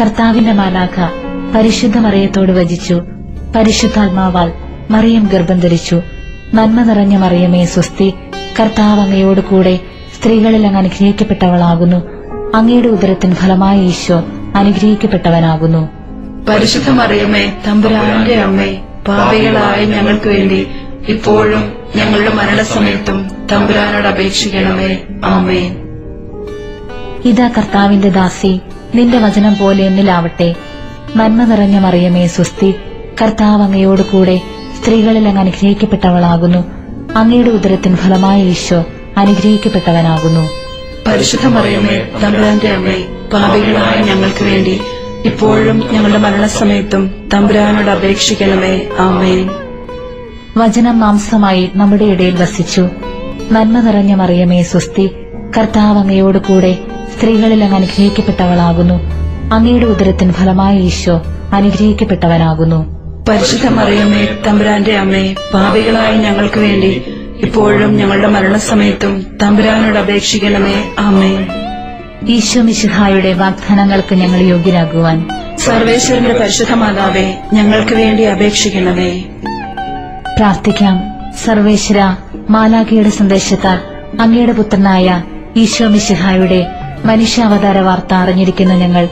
കർത്താവിന്റെ മാലാഖ പരിശുദ്ധ മറിയത്തോട് വചിച്ചു. പരിശുദ്ധാത്മാവാൽ മറിയം ഗർഭം ധരിച്ചു. നന്മ നിറഞ്ഞ മറിയമേ സ്വസ്തി കർത്താവ് അങ്ങയോട് കൂടെ സ്ത്രീകളിൽ അങ്ങ് അനുഗ്രഹിക്കപ്പെട്ടവളാകുന്നു. അങ്ങയുടെ ഉദരത്തിൻ ഫലമായ ഈശോ അനുഗ്രഹിക്കപ്പെട്ടവനാകുന്നു. പരിശുദ്ധ മറിയമേ തമ്പുരാന്റെ അമ്മേ പാപികളായ ഞങ്ങൾക്ക് വേണ്ടി ഇപ്പോഴും ഞങ്ങളുടെ മരണസമയത്തും തമ്പുരാനോട് അപേക്ഷിക്കണമേ. ആമേൻ. ഇതാ കർത്താവിന്റെ ദാസി നിന്റെ വചനം പോലെ എന്നിലാവട്ടെ. നന്മ നിറഞ്ഞ മറിയമേ സ്വസ്തി കർത്താവ് അങ്ങയോട് കൂടെ സ്ത്രീകളിൽ അങ്ങ് അനുഗ്രഹിക്കപ്പെട്ടവളാകുന്നു. അങ്ങയുടെ ഉദരത്തിൻ ഫലമായ ഈശോ അനുഗ്രഹിക്കപ്പെട്ടവനാകുന്നു. പരിശുദ്ധ മറിയമേ തമ്പുരാന്റെ അമ്മേ പാപികളായ ഞങ്ങൾക്ക് വേണ്ടി ഇപ്പോഴും ഞങ്ങളുടെ മരണസമയത്തും തമ്പുരാനോട് അപേക്ഷിക്കണമേ. ആമേൻ. വചനം മാംസമായി നമ്മുടെ ഇടയിൽ വസിച്ചു. നന്മ നിറഞ്ഞ മറിയമേ സ്വസ്തി കർത്താവ് അങ്ങയോട് കൂടെ സ്ത്രീകളിൽ അങ്ങ് അനുഗ്രഹിക്കപ്പെട്ടവളാകുന്നു. അങ്ങയുടെ ഉദരത്തിൻ ഫലമായ ഈശോ അനുഗ്രഹിക്കപ്പെട്ടവനാകുന്നു. പരിശുദ്ധ മറിയമ്മേ തമ്പുരാന്റെ അമ്മേ പാപികളായ ഞങ്ങൾക്ക് വേണ്ടി ഇപ്പോഴും ഞങ്ങളുടെ മരണസമയത്തും തമ്പുരാനോട് അപേക്ഷിക്കണമേ. ആമേൻ. ഈശോ മിശിഹായുടെ വാഗ്ദാനങ്ങൾക്ക് ഞങ്ങൾ യോഗ്യരാകുവാൻ സർവേശ്വരന്റെ പരിശുദ്ധ മാതാവേ ഞങ്ങൾക്ക് വേണ്ടി അപേക്ഷിക്കണമേ. പ്രാർത്ഥിക്കാം. സർവേശ്വര മാലാഖയുടെ സന്ദേശത്താൽ അങ്ങയുടെ പുത്രനായ ഈശോ മിശിഹായുടെ മനുഷ്യാവതാര വാർത്ത അറിഞ്ഞിരിക്കുന്ന ഞങ്ങൾ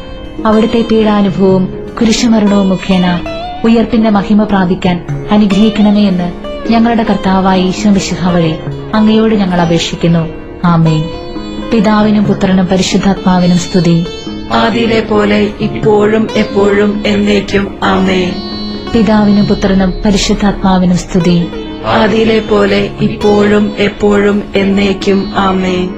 അവിടുത്തെ പീഡാനുഭവവും കുരിശുമരണവും മുഖേന ഉയർപ്പിന്റെ മഹിമ പ്രാപിക്കാൻ അനുഗ്രഹിക്കണമേ എന്ന് ഞങ്ങളുടെ കർത്താവായ ഈശോ മിശിഹ വഴി അങ്ങയോട് ഞങ്ങൾ അപേക്ഷിക്കുന്നു. ആമേൻ. പിതാവിനും പുത്രനും പരിശുദ്ധാത്മാവിനും സ്തുതി. ആദ്യത്തെ പോലെ ഇപ്പോഴും എപ്പോഴും എന്നേക്കും ആമേൻ. പിതാവിനും പുത്രനും പരിശുദ്ധാത്മാവിനും സ്തുതി. ആദ്യത്തെ പോലെ ഇപ്പോഴും എപ്പോഴും എന്നേക്കും ആമേൻ.